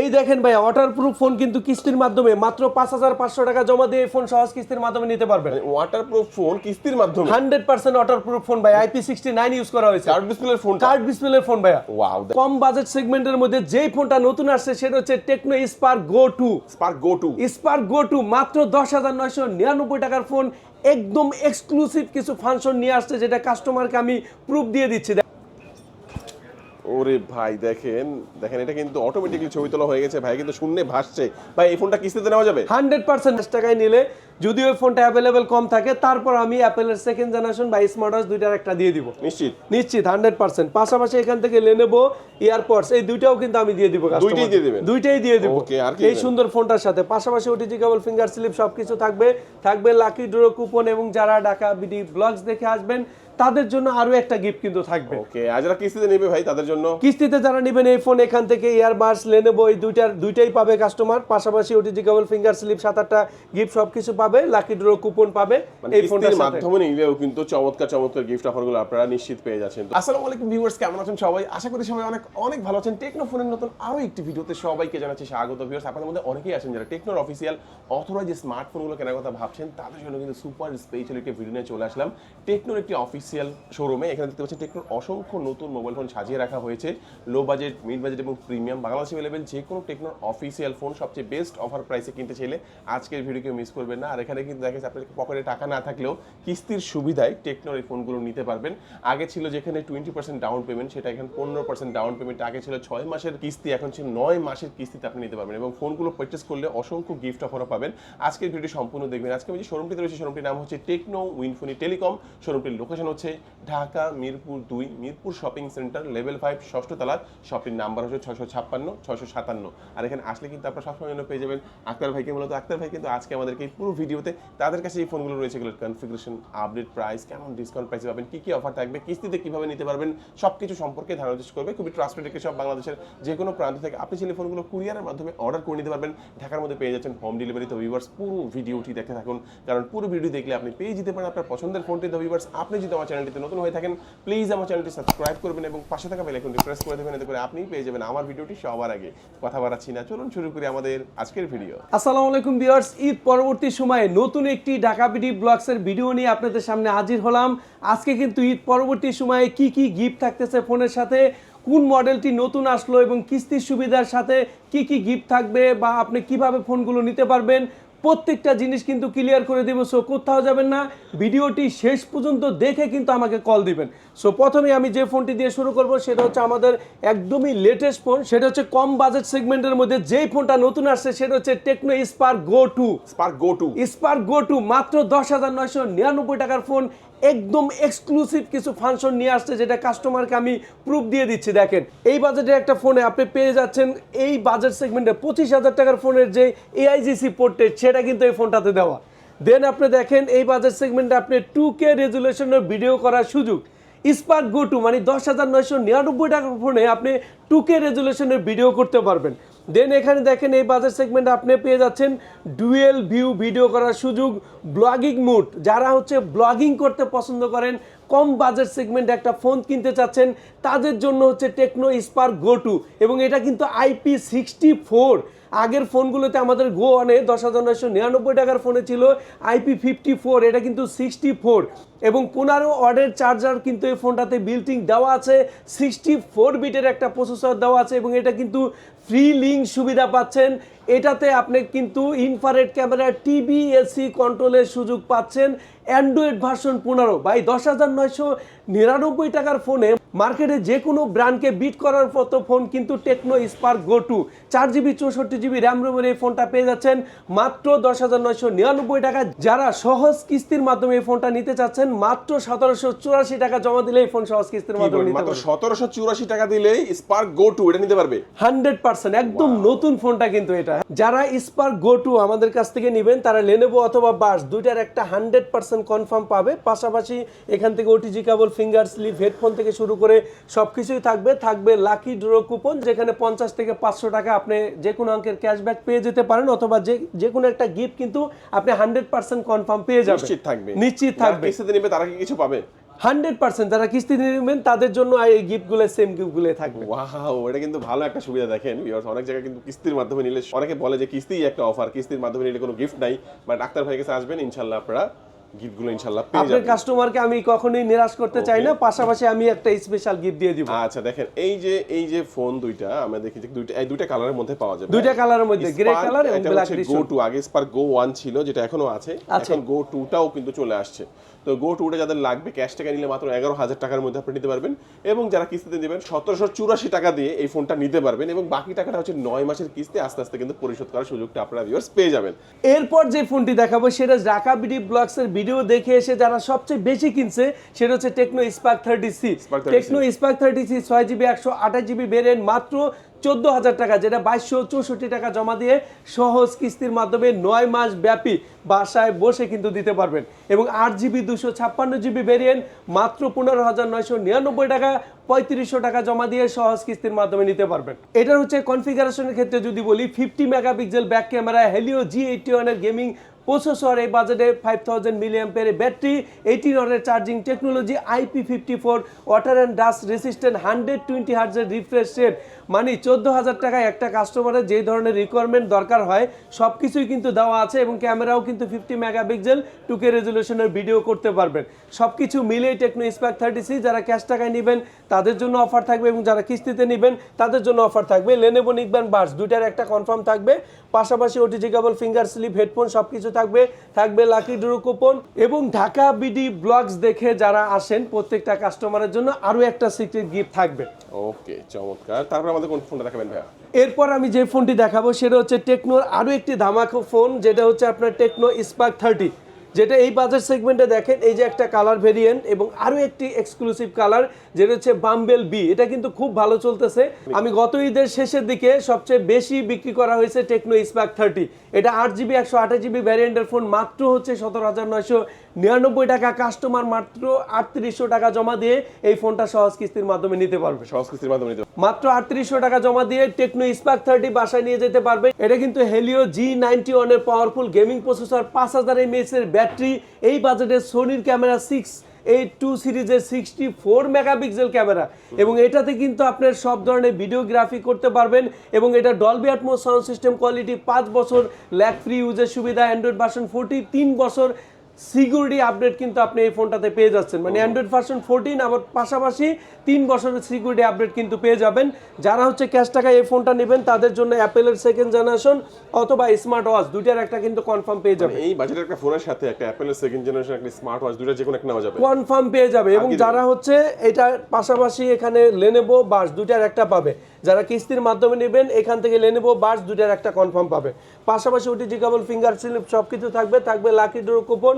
এই দেখেন ভাই ওয়াটার প্রুফ ফোন কিন্তু কিস্তির মাধ্যমে মাত্র পাঁচ হাজার পাঁচশো টাকা জমা দিয়ে ফোন সহজ কিস্তির মাধ্যমে নিতে পারবেন। ওয়াটারপ্রুফ ফোন কিস্তির মাধ্যমে? Hundred percent water proof phone ভাই আইপি সিক্সটি নাইন ইউজ করা হয়েছে। কার্ড ডিসপ্লের ফোন কার্ড ডিসপ্লের ফোন ভাইয়া। ওয়াও কম বাজেট সেগমেন্টের মধ্যে যেই ফোনটা নতুন আসছে সেটা হচ্ছে Tecno Spark Go two Spark Go two Spark Go two মাত্র দশ হাজার নয়শো নিরানব্বই টাকার ফোন একদম এক্সক্লুসিভ কিছু ফাংশন নিয়ে আসছে যেটা কাস্টমারকে আমি প্রুফ দিয়ে দিচ্ছি। ওরে ভাই দেখেন দেখেন এটা কিন্তু অটোমেটিকলি ছবি তোলা হয়ে গেছে। ভাই কিন্তু শূন্যে ভাসছে। ভাই এই ফোনটা কিস্তিতে নেওয়া যাবে? হান্ড্রেড পার্সেন্ট টাকায় নিলে যদি ওই ফোনটা অ্যাভেলেবেল কম থাকে তারপর আমি অ্যাপেলের সেকেন্ড জেনারেশন বা স্মার্ট ওয়াচ দুইটার একটা দিয়ে দিব। নিশ্চিত। নিশ্চিত হান্ড্রেড পার্সেন্ট। পাশাপাশি এখান থেকে লেনেবো ইয়ারপডস এই দুইটাও কিন্তু আমি দিয়ে দিব দুইটাই দিয়ে দিবেন? দুইটাই দিয়ে দিব। আর এই সুন্দর ফোনটার সাথে। পাশাপাশি ওটিজি কেবল ফিঙ্গার স্লিপ সবকিছু থাকবে। থাকবে লাকি ড্র কুপন এবং যারা ঢাকা বিডি ব্লগস দেখে আসবেন তাদের জন্য আরও একটা গিফট কিন্তু থাকবে। ওকে আজ যারা কিস্তিতে নেবে ভাই তাদের জন্য। কিস্তিতে যারা নেবেন এই ফোন এখান থেকে ইয়ারবাডস লেনেবো এই দুইটার দুইটাই পাবে কাস্টমার পাশাপাশি ওটিজি কেবল ফিঙ্গার স্লিপ সাত আটটা গিফট সবকিছু পাবে। লাকি ড্র কুপন পাবে মানে এই ফোনটার মাধ্যমে নিলেও কিন্তু চমৎকার চমৎকার গিফট অফারগুলো আপনারা নিশ্চিত পেয়ে যাচ্ছেন। আসসালামু আলাইকুম ভিউয়ার্স কেমন আছেন সবাই? আশা করি সবাই অনেক অনেক ভালো আছেন। টেকনো ফোনের নতুন আরও একটি ভিডিওতে সবাইকে জানাচ্ছি স্বাগত ভিউয়ার্স আপনাদের মধ্যে অনেকেই আছেন যারা টেকনোর অফিসিয়াল অথরাইজ যে স্মার্টফোনগুলো কেনার কথা ভাবছেন তাদের জন্য কিন্তু সুপার স্পেশাল একটি ভিডিও নিয়ে চলে আসলাম। টেকনোর একটি অফিসিয়াল শোরুমে এখানে দেখতে পাচ্ছেন টেকনোর অসংখ্য নতুন মোবাইল ফোন সাজিয়ে রাখা হয়েছে। লো বাজেট মিড বাজেট এবং প্রিমিয়াম বাংলাদেশে অ্যাভেলেবেল যে কোনো টেকনোর অফিসিয়াল ফোন সবচেয়ে বেস্ট অফার প্রাইসে কিনতে চাইলে আজকের ভিডিও কেউ মিস করবেন না। আর এখানে কিন্তু দেখা যাচ্ছে আপনার পকেটে টাকা না থাকলেও কিস্তির সুবিধায় টেকনোর এই ফোনগুলো নিতে পারবেন। আগে ছিল যেখানে টোয়েন্টি পার্সেন্ট ডাউন পেমেন্ট সেটা এখন পনেরো পার্সেন্ট ডাউন পেমেন্ট আগে ছিল ছয় মাসের কিস্তি, এখন ছিল নয় মাসের কিস্তিতে আপনি নিতে পারবেন। এবং ফোনগুলো পারচেস করলে অসংখ্য গিফট অফারও পাবেন। আজকের ভিডিও সম্পূর্ণ দেখবেন। আজকে যে শোরুমটিতে রয়েছে শোরুমটির নাম হচ্ছে টেকনো উইনফোনি টেলিকম শোরুমটির লোকেশন হচ্ছে ঢাকা, মিরপুর দুই, Mirpur shopping centre, level five, ষষ্ঠ তলা শপিং নাম্বার হচ্ছে ছশো ছাপ্পান্ন ছশো সাতান্ন। আর এখানে আসলে কিন্তু আপনারা সবসময় জন্য পেয়ে যাবেন। আক্তার ভাইকে মূলত আক্তার ভাই কিন্তু আজকে আমাদেরকে পুরো ভিডিওতে তাদের কাছে এই ফোনগুলো রয়েছে, এগুলোর কনফিগারেশন আপডেট প্রাইস কেমন ডিসকাউন্ট প্রাইসে পাবেন, কি কি অফার থাকবে, কিস্তিতে কীভাবে নিতে পারবেন সব কিছু সম্পর্কে ধারণা করবে। খুবই ট্রাস্টেড একটি সব বাংলাদেশের যে কোনো প্রান্ত থেকে আপনি ছেলে ফোনগুলো কুরিয়ারের মাধ্যমে অর্ডার করে নিতে পারবেন। ঢাকার মধ্যে পেয়ে যাচ্ছেন হোম ডেলিভারি তো ভিউয়ার্স পুরো ভিডিওটি দেখে থাকুন। কারণ পুরো ভিডিও দেখলে আপনি পেয়ে যেতে পারেন আপনার পছন্দের ফোনটি তো ভিউয়ার্স আপনি যদি আমার চ্যানেলটিতে নতুন হয়ে থাকেন প্লিজ আমার চ্যানেলটি সাবস্ক্রাইব করবেন এবং পাশে থাকা বেল আইকনটি প্রেস করে দেবেন, এতে করে আপনি পেয়ে যাবেন আমার ভিডিওটি সবার আগে। কথা বাড়াচ্ছি না, চলুন শুরু করি আমাদের আজকের ভিডিও আসসালামু আলাইকুম ভিউয়ার্স ঈদ পরবর্তী সময়ে নতুন একটি ঢাকা বিডি ব্লগসের ভিডিও নিয়ে আপনাদের সামনে হাজির হলাম। আজকে কিন্তু ঈদ পরবর্তী সময়ে কি কি গিফট থাকতেছে ফোনের সাথে, কোন মডেলটি নতুন আসলো এবং কিস্তির সুবিধার সাথে কি কি গিফট থাকবে বা আপনি কীভাবে ফোনগুলো নিতে পারবেন প্রত্যেকটা জিনিস কিন্তু ক্লিয়ার করে দেবো সো কোথাও যাবেন না। ভিডিওটি শেষ পর্যন্ত দেখে কিন্তু আমাকে কল দিবেন। সো প্রথমে আমি যে ফোনটি দিয়ে শুরু করব সেটা হচ্ছে আমাদের একদমই লেটেস্ট ফোন সেটা হচ্ছে কম বাজেট সেগমেন্টের মধ্যে যেই ফোনটা নতুন আসছে সেটা হচ্ছে Tecno Spark Go two Spark Go two Spark Go two মাত্র দশ হাজার নয়শো নিরানব্বই টাকার ফোন একদম এক্সক্লুসিভ কিছু ফাংশন নিয়ে আসছে যেটা কাস্টমারকে আমি প্রুফ দিয়ে দিচ্ছি, দেখেন। এই বাজেটের একটা ফোনে আপনি পেয়ে যাচ্ছেন, এই বাজেট সেগমেন্টে পঁচিশ হাজার টাকার ফোনের যে এআইজিসি পোর্ট্রেট সেটা কিন্তু এই ফোনটাতে দেওয়া। দেন আপনি দেখেন, এই বাজেট সেগমেন্টে আপনি টু কে রেজুলেশনের ভিডিও করার সুযোগ। স্পার্ক গো টু মানে দশ হাজার নয়শো নিরানব্বই টাকার ফোনে আপনি টু কে রেজুলেশনের ভিডিও করতে পারবেন। দেন এখানে দেখেন এই বাজার সেগমেন্ট আপনি পেয়ে যাচ্ছেন ডুয়েল ভিউ ভিডিও করার সুযোগ ব্লগিং মুড যারা হচ্ছে ব্লগিং করতে পছন্দ করেন, কম বাজেট সেগমেন্টে একটা ফোন কিনতে চাচ্ছেন, তাদের জন্য হচ্ছে টেকনো স্পার্ক গো টু এবং এটা কিন্তু আইপি সিক্সটি ফোর আগের ফোনগুলোতে আমাদের গো অনে দশ হাজার নয়শো নিরানব্বই টাকার ফোনে ছিল আইপি ফিফটি ফোর এটা কিন্তু সিক্সটি ফোর এবং পনেরো ওয়ার্ডের চার্জার কিন্তু এই ফোনটাতে বিল্টিং দেওয়া আছে সিক্সটি ফোর বিটের একটা প্রসেসর দেওয়া আছে এবং এটা কিন্তু ফ্রি লিঙ্ক সুবিধা পাচ্ছেন। এটাতে আপনি কিন্তু ইনফারেড ক্যামেরা টিভি এসি কন্ট্রোলের সুযোগ পাচ্ছেন। অ্যান্ড্রয়েড ভার্সন পনেরো বাই দশ হাজার নয়শো নিরানব্বই টাকার ফোনে মার্কেটে যে কোনো ব্র্যান্ডকে বিট করার মতো ফোন কিন্তু টেকনো স্পার্ক গো টু চার জিবি চৌষট্টি জিবি র্যাম রোমের এই ফোনটা পেয়ে যাচ্ছেন। মাত্র দশ হাজার নয়শো নিরানব্বই টাকা। যারা সহজ কিস্তির মাধ্যমে এই ফোনটা নিতে চাচ্ছেন মাত্র সতেরোশো চুরাশি টাকা জমা দিলে এই ফোন সহজ কিস্তির মাধ্যমে সতেরোশো চুরাশি টাকা দিলেই স্পার্ক গো টু এটা নিতে পারবে। হান্ড্রেড পার্সেন্ট একদম নতুন ফোনটা কিন্তু এটা। যারা স্পার্ক গো টু আমাদের কাছ থেকে নেবেন তারা লেনেবো অথবা বাস দুইটার একটা হান্ড্রেড পার্সেন্ট কনফার্ম পাবে। পাশাপাশি এখান থেকে OTG cable finger slip headphone থেকে শুরু করে সব কিছুই থাকবে। থাকবে লাকি ড্র কুপন যেখানে পঞ্চাশ থেকে পাঁচশো টাকা আপনি যে কোনো অঙ্কের ক্যাশব্যাক পেয়ে যেতে পারেন অথবা যে যে কোনো একটা গিফট কিন্তু আপনি হান্ড্রেড পার্সেন্ট কনফার্ম পেয়ে যাবেন। নিশ্চিত থাকবে। নিশ্চিত থাকবে। তারা কি কিছু পাবে? হান্ড্রেড পার্সেন্ট যারা কিস্তি নেবেন তাদের জন্য এই গিফটগুলো সেম গিফটগুলো থাকবে। ওয়াও এটা কিন্তু ভালো একটা সুবিধা দেখেন viewers, অনেক জায়গায় কিন্তু কিস্তির মাধ্যমে নিলে অনেকে বলে যে কিস্তিই একটা অফার কিস্তির মাধ্যমে নিলে কোনো গিফট নাই বাট ডাক্তার ভাইয়ের কাছে আসবেন ইনশাল্লাহ আপনারা গিফটগুলো ইনশাল্লাহ পেয়ে আপনার কাস্টমারকে আমি কখনোই নিরাশ করতে চাই না পাশাপাশি আমি একটা স্পেশাল গিফট দিয়ে দিব। আচ্ছা দেখেন এই যে এই যে ফোন দুইটা আমরা দেখি যে দুইটা এই দুইটা কালারের মধ্যে পাওয়া যাবে। দুইটা কালারের মধ্যে গ্রে কালার এবং ব্ল্যাক গো টু আগে স্পার্ক গো ওয়ান ছিল যেটা এখনও আছে। এখন গো টুটাও কিন্তু চলে আসছে। তো গো টুটা যাদের লাগবে ক্যাশ টাকা নিলে মাত্র এগারো হাজার টাকার মধ্যে আপনি নিতে পারবেন। এবং যারা কিস্তিতে নেবেন সতেরোশো চুরাশি টাকা দিয়ে এই ফোনটা নিতে পারবেন। এবং বাকি টাকাটা হচ্ছে নয় মাসের কিস্তি আস্তে আস্তে কিন্তু পরিশোধ করার সুযোগটা আপনারা ভিউয়ার্স পেয়ে যাবেন। এরপর যে ফোনটি দেখাবো সেটা ঢাকা বিডি ভিডিও দেখে এসে যারা সবচেয়ে বেশি কিনছে সেটা হচ্ছে Tecno Spark thirty C Tecno Spark thirty C ছয় জিবি একশো আঠাশ জিবি ভেরিয়েন্ট মাত্র চোদ্দ হাজার টাকা যেটা বাইশশো চৌষট্টি টাকা জমা দিয়ে সহজ কিস্তির মাধ্যমে নয় মাস ব্যাপী বাসায় বসে কিন্তু দিতে পারবেন। এবং আট জিবি দুশো ছাপ্পান্ন জিবি ভেরিয়েন্ট মাত্র পনেরো হাজার নয়শো নিরানব্বই টাকা পঁয়ত্রিশশো টাকা জমা দিয়ে সহজ কিস্তির মাধ্যমে নিতে পারবেন। এটার হচ্ছে কনফিগারেশনের ক্ষেত্রে যদি বলি fifty megapixel back camera Helio G eighty ওয়ানের গেমিং প্রসেসর এই বাজেটে five thousand milliamp battery eighteen order charging technology IP fifty four water and dust resistant hundred twenty হার্জের refresh rate মানে চোদ্দ হাজার টাকায় একটা কাস্টমারের যে ধরনের রিকোয়ারমেন্ট দরকার হয় সব কিছুই কিন্তু দেওয়া আছে এবং ক্যামেরাও কিন্তু ফিফটি মেগাপিক্সেল টুকে রেজলিউশনের ভিডিও করতে পারবেন। সব কিছু মিলেই টেকনো স্প্যাক থার্টি সি যারা ক্যাশ টাকায় নেবেন, তাদের জন্য অফার থাকবে এবং যারা কিস্তিতে নেবেন, তাদের জন্য অফার থাকবে। লেনেবো নিকবেন বার্স দুইটার একটা কনফার্ম থাকবে। পাশাপাশি OTG cable finger slip headphone সব কিছু থাকবে। থাকবে লাকি ড্রো কুপন এবং ঢাকা বিডি ব্লগস দেখে যারা আসেন, প্রত্যেকটা কাস্টমারের জন্য আরও একটা সিক্রেট গিফট থাকবে। ওকে চমৎকার। তারপর আমাদের কোন ফোনটা দেখাবেন ভাইয়া? এরপর আমি যে ফোনটি দেখাবো সেটা হচ্ছে টেকনোর আরও একটি ধামাকো ফোন, যেটা হচ্ছে আপনার টেকনো স্পার্ক থার্টি। যেটা এই বাজার সেগমেন্টে দেখেন, এই যে একটা কালার ভেরিয়েন্ট এবং আরও একটি এক্সক্লুসিভ কালার, যেটা হচ্ছে বাম্বেল বি। এটা কিন্তু খুব ভালো চলতেছে। আমি গত ঈদের শেষের দিকে সবচেয়ে বেশি বিক্রি করা হয়েছে টেকনো স্পার্ক থার্টি। এটা আট জিবি, একশো আঠাশ জিবি ভ্যারিয়েন্টের ফোন, মাত্র হচ্ছে সতেরো হাজার নয়শো নিরানব্বই টাকা কাস্টমার মাত্র আটত্রিশশো টাকা জমা দিয়ে এই ফোনটা সহজ কিস্তির মাধ্যমে নিতে পারবে। সহজ কিস্তির মাধ্যমে নিতে মাত্র আটত্রিশশো টাকা জমা দিয়ে টেকনো স্পার্ক থার্টি বাসায় নিয়ে যেতে পারবে। এটা কিন্তু হেলিও জি নাইনটি ওয়ানের পাওয়ারফুল গেমিং প্রসেসর পাঁচ হাজার এমএএস এর ব্যাটারি এই বাজেটে সোনির ক্যামেরা সিক্স এইট টু সিরিজের সিক্সটি ফোর মেগাপিক্সেল ক্যামেরা এবং এটাতে কিন্তু আপনার সব ধরনের ভিডিওগ্রাফি করতে পারবেন। এবং এটা Dolby Atmos sound system quality পাঁচ বছর ল্যাক ফ্রি ইউজের সুবিধা অ্যান্ড্রয়েড ভার্সন ফোরটি তিন বছর। সিকিউরিটি আপডেট কিন্তু আপনি এই ফোনটাতে পেয়ে যাচ্ছেন। মানে অ্যান্ড্রয়েড ভার্সন ফোরটিন আবার পাশাপাশি তিন বছরের সিকিউরিটি আপডেট কিন্তু পেয়ে যাবেন। যারা হচ্ছে ক্যাশ টাকায় এই ফোনটা নেবেন তাদের জন্য অ্যাপেলের সেকেন্ড জেনারেশন অথবা স্মার্ট ওয়াচ দুইটার একটা কিন্তু কনফার্ম পেয়ে যাবে এই বাজেটের একটা ফোনের সাথে একটা অ্যাপেলের সেকেন্ড জেনারেশন একটা স্মার্ট ওয়াচ দুটো যে কোনো একটা নেওয়া যাবে। কনফার্ম পেয়ে যাবে এবং যারা হচ্ছে এটার পাশাপাশি এখানে লেনেবো বাস দুইটার একটা পাবে। যারা কিস্তির মাধ্যমে নেবেন এখান থেকে লেনেবো বাস দুইটার একটা কনফার্ম পাবে। পাশাপাশি ওটিজি কেবল ফিঙ্গার স্লিপ সব কিছু থাকবে। থাকবে লাকি ডোর কুপন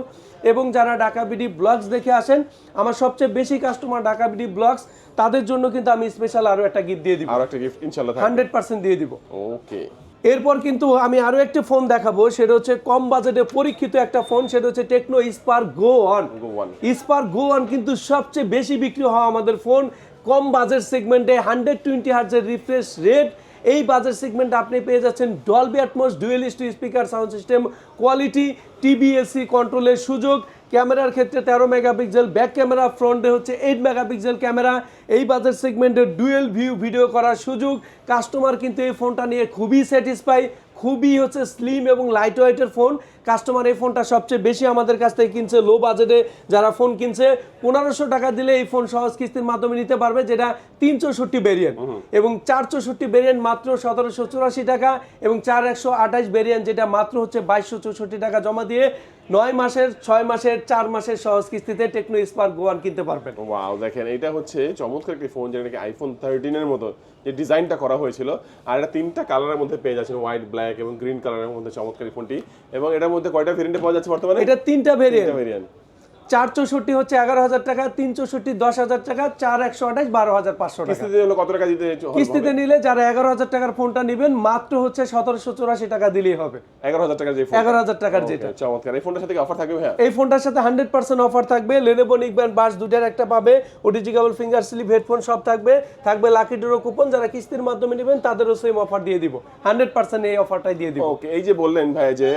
এবং যারা ঢাকা বিডি ব্লগস দেখে আসেন আমার সবচেয়ে বেশি কাস্টমার ঢাকা বিডি ব্লগস তাদের জন্য কিন্তু আমি স্পেশাল আরও একটা গিফট দিয়ে দিব। আর একটা গিফট ইনশাল্লাহ থাকবে। হান্ড্রেড পার্সেন্ট দিয়ে দিব। ওকে এরপর কিন্তু আমি আরও একটা ফোন দেখাবো সেটা হচ্ছে কম বাজেটে পরীক্ষিত একটা ফোন সেটা হচ্ছে Tecno Spark Go on one Spark Go on কিন্তু সবচেয়ে বেশি বিক্রি হওয়া আমাদের ফোন কম বাজেট সেগমেন্টে হান্ড্রেড টোয়েন্টি হার্জের রিফ্রেশ রেট এই বাজার সেগমেন্টে আপনি পেয়ে যাচ্ছেন ডলবি অ্যাটমস ডুয়েলিস্ট স্পিকার সাউন্ড সিস্টেম কোয়ালিটি টিবিএসি কন্ট্রোলের সুযোগ। ক্যামেরার ক্ষেত্রে তেরো মেগাপিক্সেল ব্যাক ক্যামেরা ফ্রন্টে হচ্ছে এইট মেগাপিক্সেল ক্যামেরা। এই বাজার সেগমেন্টের ডুয়েল ভিউ ভিডিও করার সুযোগ। কাস্টমার কিন্তু এই ফোনটা নিয়ে খুবই স্যাটিসফাই খুবই হচ্ছে স্লিম এবং লাইট ওয়েটের ফোন কাস্টমার এই ফোনটা সবচেয়ে বেশি আমাদের কাছ থেকে কিনছে লো বাজেটে যারা ফোন কিনছে পনেরোশো টাকা দিলে এই ফোন সহজ কিস্তির মাধ্যমে নিতে পারবে যেটা তিন চৌষট্টি ভেরিয়েন্ট এবং চার চৌষট্টি ভেরিয়েন্ট মাত্র সতেরোশো চুরাশি টাকা এবং চার একশো আঠাশ ভেরিয়েন্ট যেটা মাত্র হচ্ছে বাইশশো চৌষট্টি টাকা জমা দিয়ে নয় মাসের ছয় মাসের চার মাসের সহজ কিস্তিতে টেকনো স্পার্ক গোয়ান কিনতে পারবেন। ওয়াও দেখেন এটা হচ্ছে চমৎকার একটি ফোন যেটা নাকি আইফোন থার্টিনের মতো যে ডিজাইনটা করা হয়েছিল। আর এটা তিনটা কালারের মধ্যে পেয়ে যাচ্ছেন হোয়াইট ব্ল্যাক এবং গ্রিন কালারের মধ্যে চমৎকার ফোনটি। এবং এটার মধ্যে কয়টা ভেরিয়েন্টে পাওয়া যাচ্ছে বর্তমানে? এটা তিনটা ভেরিয়েন্ট ভেরিয়েন্ট চার চৌষট্টি হচ্ছে এগারো হাজার টাকা তিন চৌষট্টি দশ হাজার টাকা চার একশো আঠাশ বারো হাজার পাঁচশো টাকা। কিস্তিতে কত টাকা দিতে কিস্তিতে নিলে যারা এগারো হাজার টাকার ফোনটা নেবেন মাত্র হচ্ছে সতেরোশো চুরাশি টাকা দিলেই হবে। এগারো হাজার টাকার যে এগারো হাজার টাকার যেটা। চমৎকার। এই ফোনটার সাথে অফার থাকবে এই ফোনটার সাথে হান্ড্রেড পার্সেন্ট অফার থাকবে। লেনেবো নিকব্যান্ড বাস দুটার একটা পাবে। OTG cable finger slip headphone সব থাকবে। থাকবে লাকি ডোরো কুপন যারা কিস্তির মাধ্যমে নেবেন তাদেরও সেম অফার দিয়ে দিব। হান্ড্রেড পার্সেন্ট এই অফারটাই দিয়ে দিব। ওকে এই যে বললেন ভাই যে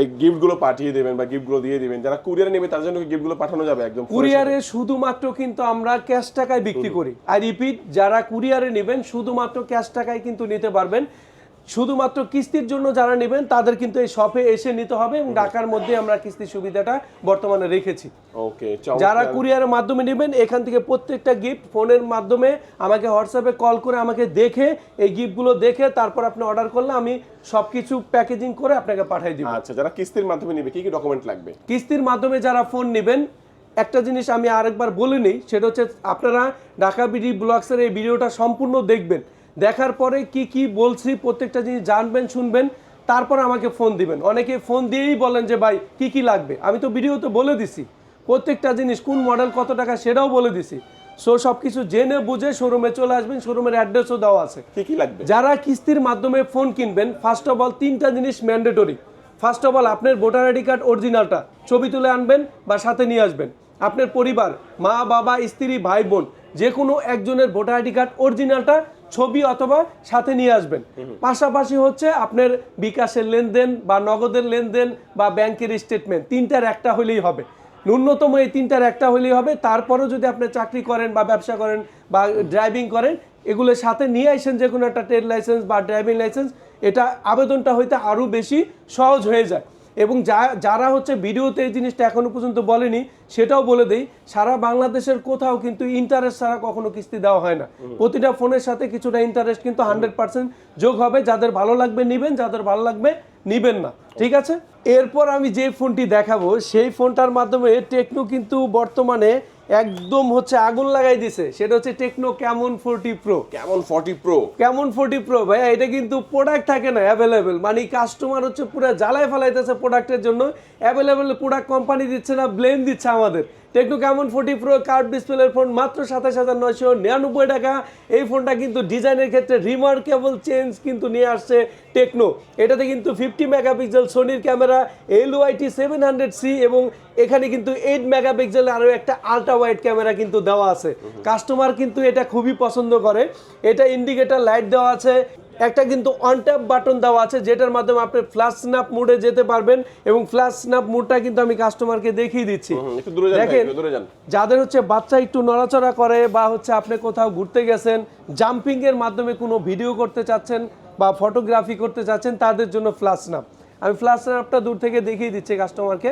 এই গিফটগুলো পাঠিয়ে দেবেন বা গিফটগুলো দিয়ে দিবেন যারা কুরিয়ার নেবে তাদের জন্য গিফটগুলো পাঠানো যাবে একদম কুরিয়ারে শুধুমাত্র কিন্তু আমরা ক্যাশ টাকায় বিক্রি করি। আর রিপিট যারা কুরিয়ারে নেবেন শুধুমাত্র ক্যাশ টাকায় কিন্তু নিতে পারবেন। শুধুমাত্র কিস্তির জন্য যারা নেবেন তাদের কিন্তু এই শপে এসে নিতে হবে এবং ঢাকার মধ্যে আমরা কিস্তির সুবিধাটা বর্তমানে রেখেছি। ওকে যারা কুরিয়ারের মাধ্যমে নেবেন এখান থেকে প্রত্যেকটা গিফট ফোনের মাধ্যমে আমাকে হোয়াটসঅ্যাপে কল করে আমাকে দেখে এই গিফটগুলো দেখে তারপর আপনি অর্ডার করলে আমি সবকিছু প্যাকেজিং করে আপনাকে পাঠিয়ে দিব। আচ্ছা যারা কিস্তির মাধ্যমে নেবে কি কি ডকুমেন্ট লাগবে? কিস্তির মাধ্যমে যারা ফোন নেবেন একটা জিনিস আমি আরেকবার বলে নিই সেটা হচ্ছে আপনারা ঢাকা বিডি ব্লগসের এই ভিডিওটা সম্পূর্ণ দেখবেন। দেখার পরে কি কি বলছি প্রত্যেকটা জিনিস জানবেন শুনবেন তারপর আমাকে ফোন দিবেন। অনেকে ফোন দিয়েই বলেন যে ভাই কি কি লাগবে? আমি তো ভিডিওতে বলে দিছি। প্রত্যেকটা জিনিস কোন মডেল কত টাকা সেটাও বলে দিছি। সো সব কিছু জেনে বুঝে শোরুমে চলে আসবেন শোরুমের অ্যাড্রেসও দেওয়া আছে। কি কি লাগবে? যারা কিস্তির মাধ্যমে ফোন কিনবেন ফার্স্ট অফ অল তিনটা জিনিস ম্যান্ডেটরি ফার্স্ট অফ অল আপনার ভোটার আইডি কার্ড অরিজিনালটা ছবি তুলে আনবেন বা সাথে নিয়ে আসবেন। আপনার পরিবার মা বাবা স্ত্রী ভাই বোন যে কোনো একজনের ভোটার আইডি কার্ড অরিজিনালটা ছবি অথবা সাথে নিয়ে আসবেন। পাশাপাশি হচ্ছে আপনার বিকাশের লেনদেন বা নগদের লেনদেন বা ব্যাংকের স্টেটমেন্ট তিনটার একটা হলেই হবে। ন্যূনতম এই তিনটার একটা হলেই হবে। তারপরেও যদি আপনি চাকরি করেন বা ব্যবসা করেন বা ড্রাইভিং করেন এগুলো সাথে নিয়ে আসেন যে কোনো একটা ট্রেড লাইসেন্স বা ড্রাইভিং লাইসেন্স এটা আবেদনটা হইতে আরও বেশি সহজ হয়ে যায়। এবং যা যারা হচ্ছে ভিডিওতে এই জিনিসটা এখনও পর্যন্ত বলেনি সেটাও বলে দেই সারা বাংলাদেশের কোথাও কিন্তু ইন্টারেস্ট ছাড়া কখনো কিস্তি দেওয়া হয় না। প্রতিটা ফোনের সাথে কিছুটা ইন্টারেস্ট কিন্তু হান্ড্রেড পার্সেন্ট যোগ হবে যাদের ভালো লাগবে নেবেন যাদের ভালো লাগবে নিবেন না। ঠিক আছে? এরপর আমি যে ফোনটি দেখাবো সেই ফোনটার মাধ্যমে টেকনো কিন্তু বর্তমানে একদম হচ্ছে আগুন লাগাই দিছে। সেটা হচ্ছে টেকনো ক্যামন ফোরটি প্রো কেমন 40 প্রো কেমন ফোরটি প্রো ভাইয়া এটা কিন্তু প্রোডাক্ট থাকে না অ্যাভেলেবেল মানে কাস্টমার হচ্ছে পুরো জ্বালায় ফেলাইতেছে প্রোডাক্টের জন্য। অ্যাভেলেবেল প্রোডাক্ট কোম্পানি দিচ্ছে না ব্লেম দিচ্ছে আমাদের। Tecno Camon forty pro card ডিসপ্লের ফোন মাত্র সাতাশ হাজার নয়শো নিরানব্বই টাকা। এই ফোনটা কিন্তু ডিজাইনের ক্ষেত্রে রিমার্কেবল চেঞ্জ কিন্তু নিয়ে আসছে টেকনো এটাতে কিন্তু fifty megapixel সোনির camera L Y T seven hundred C এবং এখানে কিন্তু এইট মেগাপিক্সেল আরও একটা আলট্রা ওয়াইড ক্যামেরা কিন্তু দেওয়া আছে। কাস্টমার কিন্তু এটা খুবই পছন্দ করে। এটা ইন্ডিকেটার লাইট দেওয়া আছে। একটা কিন্তু অন ট্যাপ বাটন দেওয়া আছে যেটার মাধ্যমে আপনি ফ্ল্যাশ স্ন্যাপ মোডে যেতে পারবেন এবং ফ্ল্যাশ স্ন্যাপ মোডটা কিন্তু আমি কাস্টমারকে দেখিয়ে দিচ্ছি। দেখেন যাদের হচ্ছে বাচ্চা একটু নড়াচড়া করে বা হচ্ছে আপনি কোথাও ঘুরতে গেছেন জাম্পিং এর মাধ্যমে কোনো ভিডিও করতে চাচ্ছেন বা ফটোগ্রাফি করতে চাচ্ছেন তাদের জন্য ফ্ল্যাশ স্ন্যাপ আমি ফ্ল্যাশ স্ন্যাপটা দূর থেকে দেখিয়ে দিচ্ছি কাস্টমারকে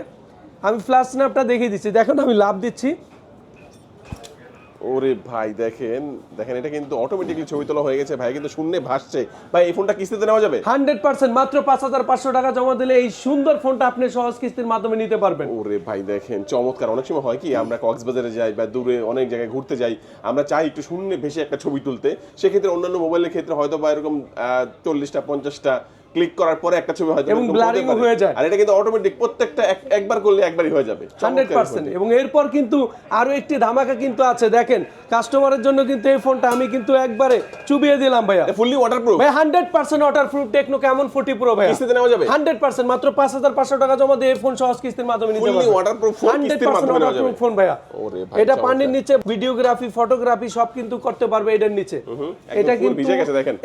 আমি ফ্ল্যাশ স্ন্যাপটা দেখিয়ে দিচ্ছি। দেখুন আমি লাভ দিচ্ছি। ওরে ভাই দেখেন দেখেন এটা কিন্তু অটোমেটিকলি ছবি তোলা হয়ে গেছে। ভাই কিন্তু শূন্যে ভাসছে। ভাই এই ফোনটা কিস্তিতে নেওয়া যাবে? হান্ড্রেড পার্সেন্ট মাত্র পাঁচ হাজার পাঁচশো টাকা জমা দিলে এই সুন্দর ফোনটা আপনি সহজ কিস্তির মাধ্যমে নিতে পারবেন। ওরে ভাই দেখেন চমৎকার। অনেক সময় হয় কি আমরা কক্সবাজারে যাই বা দূরে অনেক জায়গায় ঘুরতে যাই আমরা চাই একটু শূন্যে ভেসে একটা ছবি তুলতে। সেক্ষেত্রে অন্যান্য মোবাইলের ক্ষেত্রে হয়তো বা এরকম চল্লিশটা পঞ্চাশটা ক্লিক করার পরে একটা ছবি হয়তো এবং পারে। হয়ে যায়। আর এটা কিন্তু অটোমেটিক প্রত্যেকটা একবার করলে একবারই হয়ে যাবে। Hundred percent. এবং এরপর কিন্তু আরও একটি ধামাকা কিন্তু আছে। দেখেন কাস্টমারের জন্য কিন্তু এই ফোনটা আমি কিন্তু একবারে চুবিয়ে দিলাম ভাইয়া। ফুললি ওয়াটারপ্রুফ ভাই hundred percent water proof Tecno Camon forty pro ভাই কিস্তিতে নেওয়া যাবে? হান্ড্রেড পার্সেন্ট মাত্র পাঁচ হাজার পাঁচশো টাকা জমা দিয়ে এই ফোন সহজ কিস্তির মাধ্যমে নিতে পারবেন। waterproof phone হান্ড্রেড কিস্তির মাধ্যমে নেওয়া ওয়াটারপ্রুফ যাবে। ফোন ভাইয়া। ওরে ভাই, এটা। পানির নিচে ভিডিওগ্রাফি ফটোগ্রাফি সব কিন্তু করতে পারবে এটার নিচে। এটা কিন্তু।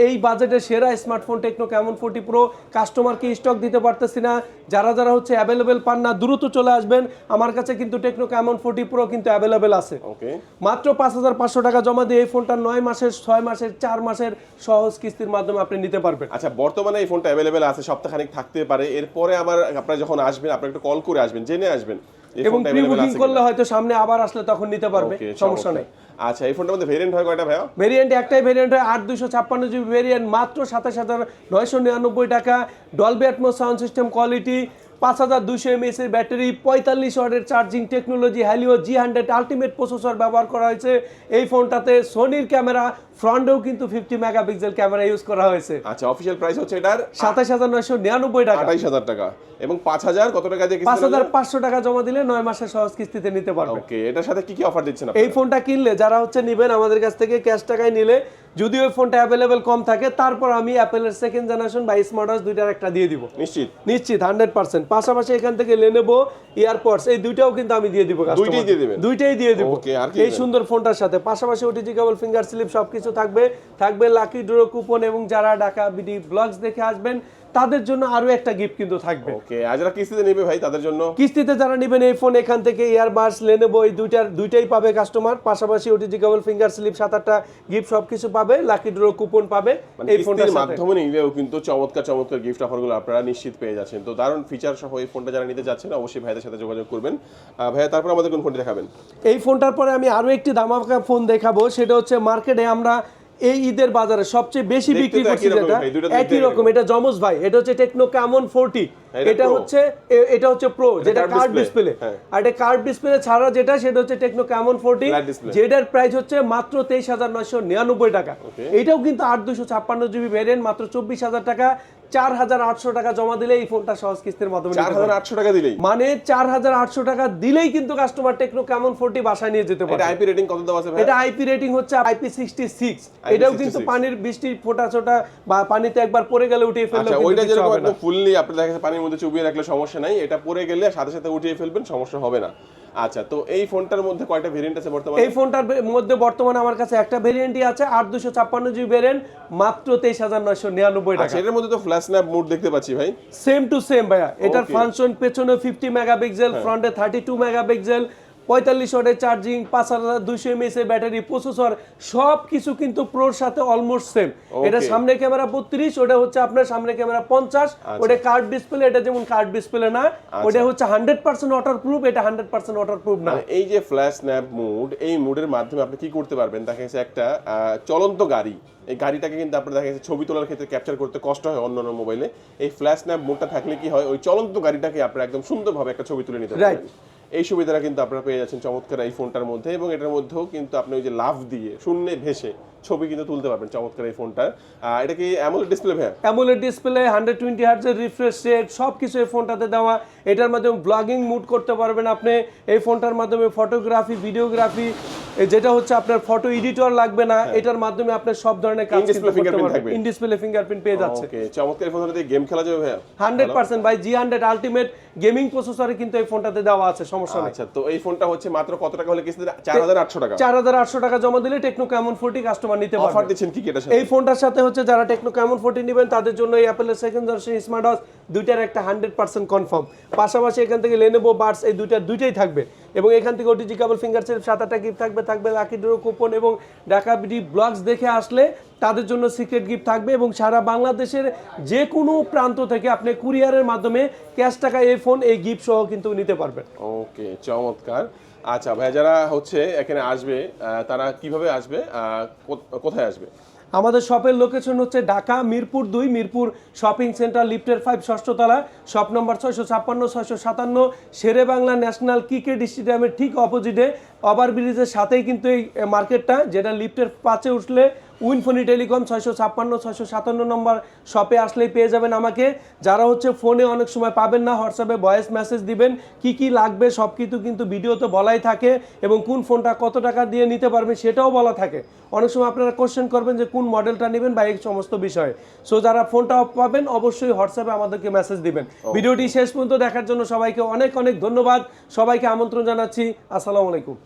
এই বাজেটে সেরা smartphone Tecno Camon forty pro কাস্টমারকে স্টক দিতে পারতেছি না। যারা যারা হচ্ছে অ্যাভেলেবেল পান না দ্রুত চলে আসবেন। আমার কাছে কিন্তু টেকনো ক্যামন ফোর্টি প্রো কিন্তু অ্যাভেলেবেল আছে। ওকে মাত্র পাঁচ হাজার পাঁচশো টাকা জমা দিয়ে এই ফোনটা নয় মাসের ছয় মাসের চার মাসের সহজ কিস্তির মাধ্যমে আপনি নিতে পারবেন। আচ্ছা বর্তমানে এই ফোনটা অ্যাভেলেবেল আছে সপ্তাহখানিক থাকতে পারে। এরপরে আবার আপনারা যখন আসবেন আপনারা একটু কল করে আসবেন জেনে আসবেন। এবং প্রি বুকিং করলে হয়তো সামনে আবার আসলে তখন নিতে পারবে সমস্যা। নেই। আচ্ছা এই ফোনটার মধ্যে ভেরিয়েন্ট হয় কয়টা ভাইয়া? ভেরিয়েন্ট একটাই ভেরিয়েন্ট হয় আট দুশো ছাপ্পান্ন জিবি ভেরিয়েন্ট মাত্র সাতাশ হাজার নয়শো নিরানব্বই টাকা। Dolby Atmos sound system quality পাঁচ হাজার দুশো এমএস এর ব্যাটারি পঁয়তাল্লিশ ওয়াটের charging technology Helio G hundred ultimate processor ব্যবহার করা হয়েছে। এই ফোনটাতে সোনির ক্যামেরা ফ্রন্টেও কিন্তু ফিফটি মেগাপিক্সেল ক্যামেরা ইউজ করা হয়েছে। আচ্ছা অফিসিয়াল প্রাইস হচ্ছে এটার সাতাশ হাজার নয়শো নিরানব্বই টাকা। আঠাইশ হাজার টাকা। এবং পাঁচ হাজার কত টাকা দিয়ে পাঁচ হাজার পাঁচশো টাকা জমা দিলে নয় মাসের সহজ কিস্তিতে নিতে পারবে। ওকে এটার সাথে কি কি অফার দিচ্ছেন এই ফোনটা কিনলে যারা হচ্ছে নিবেন আমাদের কাছ থেকে ক্যাশ টাকায় নিলে যদি ওই ফোনটা অ্যাভেলেবেল কম থাকে তারপর আমি অ্যাপেলের সেকেন্ড জেনারেশন বা স্মার্ট দুইটার একটা দিয়ে দিব। নিশ্চিত। নিশ্চিত হান্ড্রেড পার্সেন্ট পাশাপাশি এখান থেকে লেনেবো ইয়ারপডস এই দুইটাও কিন্তু আমি দিয়ে দিব দুইটাই দিয়ে দিবেন? দুইটাই দিয়ে দিব। Okay, আর কি এই সুন্দর ফোনটার সাথে। পাশাপাশি ওটিজি কেবল ফিঙ্গার স্লিপ সবকিছু থাকবে। থাকবে লাকি ড্র কুপন এবং যারা ঢাকা বিডি ব্লগস দেখে আসবেন তাদের জন্য আরও একটা গিফট কিন্তু থাকবে। ওকে আর যারা কিস্তিতে নেবে ভাই তাদের জন্য? কিস্তিতে যারা নেবেন এই ফোন এখান থেকে ইয়ারবাডস লেনেবো এই দুইটার দুইটাই পাবে কাস্টমার পাশাপাশি ওটিজি কেবল ফিঙ্গার স্লিপ সাত আটটা গিফট সব কিছু পাবে। লাকি ড্র কুপন পাবে। মানে এই ফোনটার মাধ্যমে নিলেও কিন্তু চমৎকার চমৎকার গিফট অফারগুলো আপনারা নিশ্চিত পেয়ে যাচ্ছেন। তো দারুণ ফিচার সহ এই ফোনটা যারা নিতে যাচ্ছেন অবশ্যই ভাইদের সাথে যোগাযোগ করবেন। ভাইয়া তারপর আমাদের কোন ফোনটি দেখাবেন? এই ফোনটার পরে আমি আরও একটি দামাকা ফোন দেখাবো। সেটা হচ্ছে মার্কেটে আমরা এই ঈদের বাজারে সবচেয়ে বেশি বিক্রি করছি যেটা একই রকম। এটা জমজ ভাই এটা হচ্ছে টেকনো কামন ফোরটি এটা হচ্ছে এটা হচ্ছে প্রো যেটা কার্ড display? ডিসপ্লে হ্যাঁ। আর এটা কার্ড ডিসপ্লে ছাড়া যেটা সেটা হচ্ছে টেকনো কামন ফোরটি যেটার প্রাইস হচ্ছে মাত্র তেইশ হাজার নয়শো নিরানব্বই টাকা। এটাও কিন্তু আট দুশো ছাপ্পান্ন জিবি ভ্যারিয়েন্ট মাত্র চব্বিশ হাজার টাকা। চার হাজার আটশো টাকা জমা দিলে এই ফোনটা সহজ কিস্তির মাধ্যমে চার হাজার আটশো টাকা দিলেই? মানে চার হাজার আটশো টাকা দিলেই কিন্তু কাস্টমার টেকনো কেমন ফোরটি বাসায় নিয়ে যেতে পারে আইপি রেটিং কত দেওয়া আছে এটা আইপি রেটিং হচ্ছে আইপি সিক্সটি সিক্স এটাও কিন্তু পানির বৃষ্টি ফোটা ছোটা বা পানিতে একবার পড়ে গেলে উঠিয়ে আচ্ছা ফেললেও ওইটা যেরকম ফুললি আপনি দেখা পানির মধ্যে চুবিয়ে রাখলে সমস্যা নাই এটা পরে গেলে সাথে সাথে উঠিয়ে ফেলবেন সমস্যা হবে না। আচ্ছা তো এই ফোনটার মধ্যে কয়টা ভেরিয়েন্ট আছে বর্তমানে? এই ফোনটার মধ্যে বর্তমানে আমার কাছে একটা ভেরিয়েন্টই আছে আট দুশো ছাপ্পান্ন জিবি ভেরিয়েন্ট মাত্র তেইশ হাজার নয়শো নিরানব্বই টাকা। এর এটার মধ্যে তো ফ্ল্যাশ স্ন্যাপ মোড দেখতে পাচ্ছি ভাই। সেম টু সেম ভাইয়া। এটার। ফাংশন পেছনে ফিফটি মেগাপিক্সেল ফ্রন্টে থার্টি টু মেগাপিক্সেল পঁয়তাল্লিশ ওয়াটের চার্জিং পাঁচ হাজার দুইশো এমএস এর ব্যাটারি প্রসেসর সব কিছু কিন্তু প্রোর সাথে অলমোস্ট সেম এটা সামনে ক্যামেরা বত্রিশ ওটা হচ্ছে আপনার সামনে ক্যামেরা পঞ্চাশ ওটা কার্ড ডিসপ্লে এটা যেমন কার্ড ডিসপ্লে না আচ্ছা। ওটা হচ্ছে হান্ড্রেড পার্সেন্ট ওয়াটার প্রুফ এটা হান্ড্রেড পার্সেন্ট ওয়াটার প্রুফ না। মানে এই যে ফ্ল্যাশ স্ন্যাপ মোড এই মোডের মাধ্যমে আপনি কি করতে পারবেন? দেখা গেছে একটা চলন্ত গাড়ি। এই গাড়িটাকে কিন্তু আপনার দেখা গেছে ছবি তোলার ক্ষেত্রে ক্যাপচার করতে কষ্ট হয় অন্য অন্য মোবাইলে এই ফ্ল্যাশ স্ন্যাপ মোডটা থাকলে কি হয়? ওই চলন্ত গাড়িটাকে আপনার একদম সুন্দরভাবে একটা ছবি তুলে নিতে পারবেন। এই সুবিধাটা কিন্তু আপনারা পেয়ে যাচ্ছেন চমৎকার এই ফোনটার মধ্যে এবং এটার মধ্যেও কিন্তু আপনি ওই যে লাভ দিয়ে শূন্যে ভেসে ছবি কিন্তু তুলতে পারবেন চমৎকার এই ফোনটার আহ, এটা কি অ্যামোলেড ডিসপ্লে ভাইয়া? অ্যামোলেড ডিসপ্লে হান্ড্রেড টোয়েন্টি হার্টজের রিফ্রেশ রেট সব কিছু এই ফোনটাতে দেওয়া। এটার মাধ্যমে ব্লগিং মুড করতে পারবেন আপনি। এই ফোনটার মাধ্যমে ফটোগ্রাফি ভিডিওগ্রাফি যেটা হচ্ছে আপনার ফটো এডিটর লাগবে না এটার মাধ্যমে আপনি সব ধরনের কাজ করতে পারবেন। থাকবে। ইন ডিসপ্লে ফিঙ্গারপ্রিন্ট পেয়ে যাচ্ছে। ওকে চমৎকার এই ফোনটা দিয়ে গেম খেলা যাবে হান্ড্রেড পার্সেন্ট ভাই জি হান্ড্রেড আলটিমেট গেমিং প্রসেসরে কিন্তু এই ফোনটাতে দেওয়া আছে সমস্যা নেই। আচ্ছা তো এই ফোনটা হচ্ছে মাত্র কত টাকা হলে কিস্তিতে? চার হাজার আটশো টাকা। চার হাজার আটশো টাকা জমা দিলে টেকনো কেমন ফোরটি কাস্টমার নিতে অফার দিচ্ছেন কি কি এটা এই ফোনটার সাথে হচ্ছে যারা টেকনো কেমন ফোরটি নেবেন তাদের জন্য এই অ্যাপেলের সেকেন্ড জেনারেশন স্মার্ট ওয়াচ দুইটার একটা হান্ড্রেড পার্সেন্ট কনফার্ম পাশাপাশি এখান থেকে লেনেবো বার্ডস এই দুইটার দুইটাই থাকবে। এবং এখান থেকে ওটিজি কেবল ফিঙ্গার সেলফ সাত আটটা গিফট থাকবে থাকবে লাকি ড্র কুপন এবং ঢাকা বিডি ব্লগস দেখে আসলে তাদের জন্য সিক্রেট গিফট থাকবে এবং সারা বাংলাদেশের যে কোনো প্রান্ত থেকে আপনি কুরিয়ারের মাধ্যমে ক্যাশ টাকা এই ফোন এই গিফট সহ কিন্তু নিতে পারবেন। ওকে চমৎকার। আচ্ছা ভাই যারা হচ্ছে এখানে আসবে তারা কীভাবে আসবে? কোথায় আসবে? আমাদের শপের লোকেশন হচ্ছে ঢাকা, মিরপুর দুই, মিরপুর শপিং সেন্টার, লিফটের ফাইভ ষষ্ঠতলা শপ নম্বর ছয়শো ছাপ্পান্ন, ছয়শো সাতান্ন, শেরে বাংলা ন্যাশনাল ক্রিকেট স্টেডিয়ামের ঠিক অপোজিটে ওভার ব্রিজের সাথেই কিন্তু এই মার্কেটটা যেটা লিফটের পাঁচে উঠলে উইনফোনি টেলিকম ছয়শো ছাপ্পান্ন ছয়শো সাতান্ন নম্বর শপে আসলেই পেয়ে যাবেন আমাকে। যারা হচ্ছে ফোনে অনেক সময় পাবেন না হোয়াটসঅ্যাপে ভয়েস মেসেজ দিবেন কি কি লাগবে সব কিছু কিন্তু ভিডিওতে বলাই থাকে এবং কোন ফোনটা কত টাকা দিয়ে নিতে পারবেন সেটাও বলা থাকে। অনেক সময় আপনারা কোশ্চেন করবেন যে কোন মডেলটা নেবেন বা এই সমস্ত বিষয়ে। সো যারা ফোনটা পাবেন অবশ্যই হোয়াটসঅ্যাপে আমাদেরকে মেসেজ দিবেন। ভিডিওটি শেষ পর্যন্ত দেখার জন্য সবাইকে অনেক অনেক ধন্যবাদ। সবাইকে আমন্ত্রণ জানাচ্ছি। আসসালামু আলাইকুম।